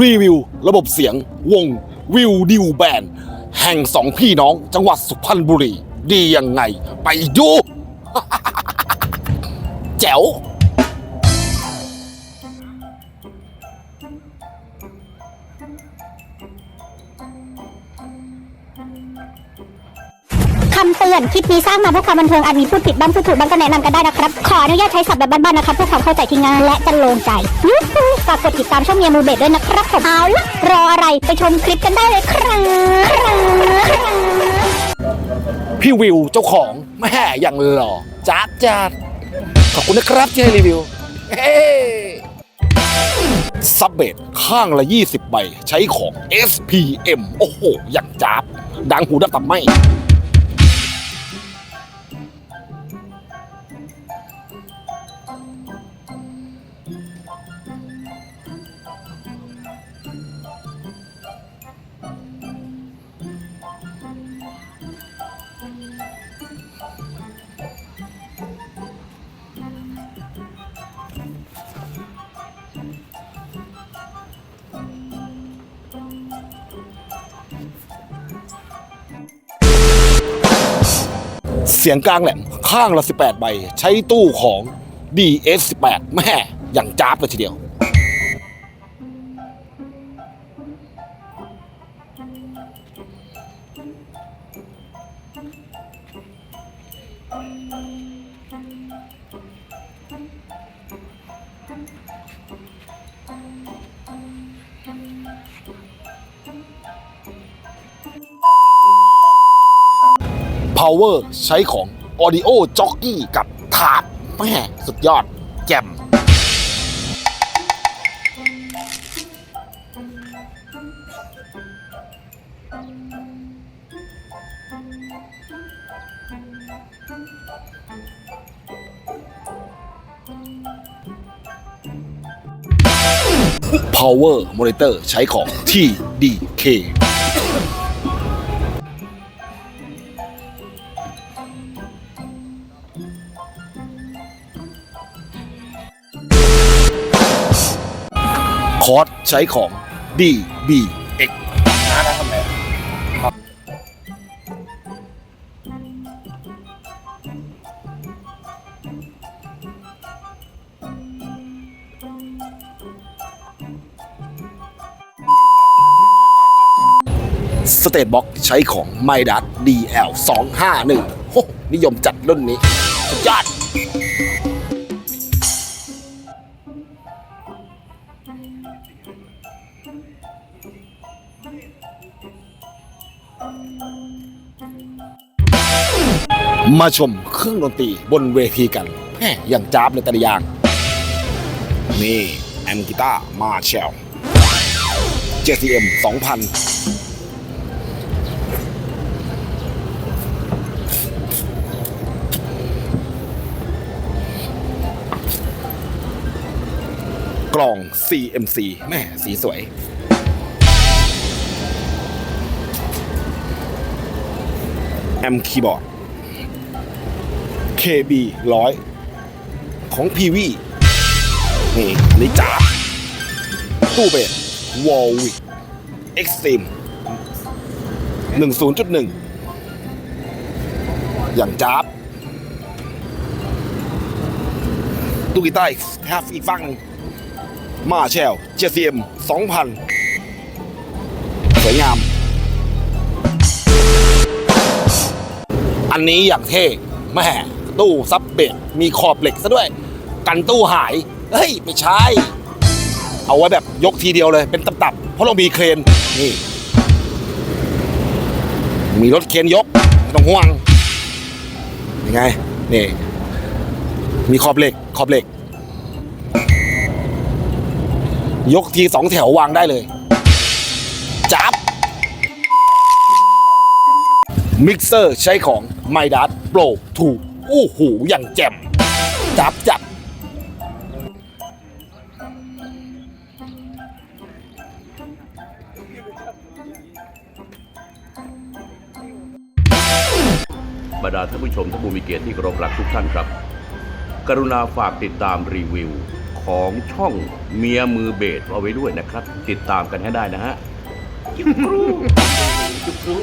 รีวิว ระบบเสียง วงวิวดิวแบนด์แห่งสองพี่น้องจังหวัดสุพรรณบุรี ดียังไง ไปดู แจ๋ว อน คลิปนี้สร้างมาเพื่อความบันเทิงอาจมีพูดผิดบ้างพูดถูกบ้างก็แนะนำกันได้นะครับ ขออนุญาตใช้ศัพท์แบบบ้านๆนะครับเพื่อความเข้าใจที่ง่ายและจะโลงใจยูฮูฝากกดติดตามช่องเมียมูเบดด้วยนะครับผมเอาละรออะไรไปชมคลิปกันได้เลยครับพี่วิวเจ้าของแม่อย่างหล่อจ้าดจ้าดขอบคุณนะครับที่ให้รีวิวเฮ้ซับเบดข้างละ 20 ใบ ใช้ของ SPM โอ้โห อย่างจ้าบดังหูดับตับไม่ เสียงกลางแหลมข้างละ 18 ใบ ใช้ตู้ของ DS18 แม่อย่างจ้าบเลยทีเดียว Power ใช้ของ Audio Jockey กับถาดแม่สุดยอดแจ่ม Power Monitor ใช้ของ TDK คอร์สใช้ของ DBX นะทำไมครับสเตทบ็อกใช้ของไมดัส DL 251โอ้นิยมจัดรุ่นนี้ สุดยอด มาชมเครื่องดนตรีบนเวทีกันแหมอย่างจ้าบเลยแต่ละอย่าง นี่แอมกีตาร์มาเชล JCM 2000กล่อง CMC แม่สีสวย มคีย์บอร์ด KB ร้อยของ PV นี่อันนี้จ๋าตู้เบสวอลวิกเอ็กซ์ตรีมหนึ่งศูนย์จุดหนึ่งอย่างจ้าบตู้กีตาร์อีกแทบอีกฝั่งมาแชล JCM สองพันสวยงาม อันนี้อย่างเท่แม่ตู้ซับเบดมีขอบเหล็กซะด้วย กันตู้หาย เฮ้ย ไม่ใช่ เอาไว้แบบยกทีเดียวเลยเป็นตับๆ เพราะเรามีเครน นี่ มีรถเครนยก ไม่ต้องห่วง ยังไง นี่ มีขอบเหล็ก ขอบเหล็ก ยกทีสองแถววางได้เลย มิกเซอร์ใช้ของ m y d a t Pro 2อู้หูอย่างแจ่มจับจับบรรดาท่านผู้ชมท่านผู้มีเกียรติที่เคารพรักทุกท่านครับ กรุณาฝากติดตามรีวิวขของช่องเมียมือเบสเอาไว้ด้วยนะครับ ติดตามกันให้ได้นะฮะจุ๊บกรูจุ๊บกรู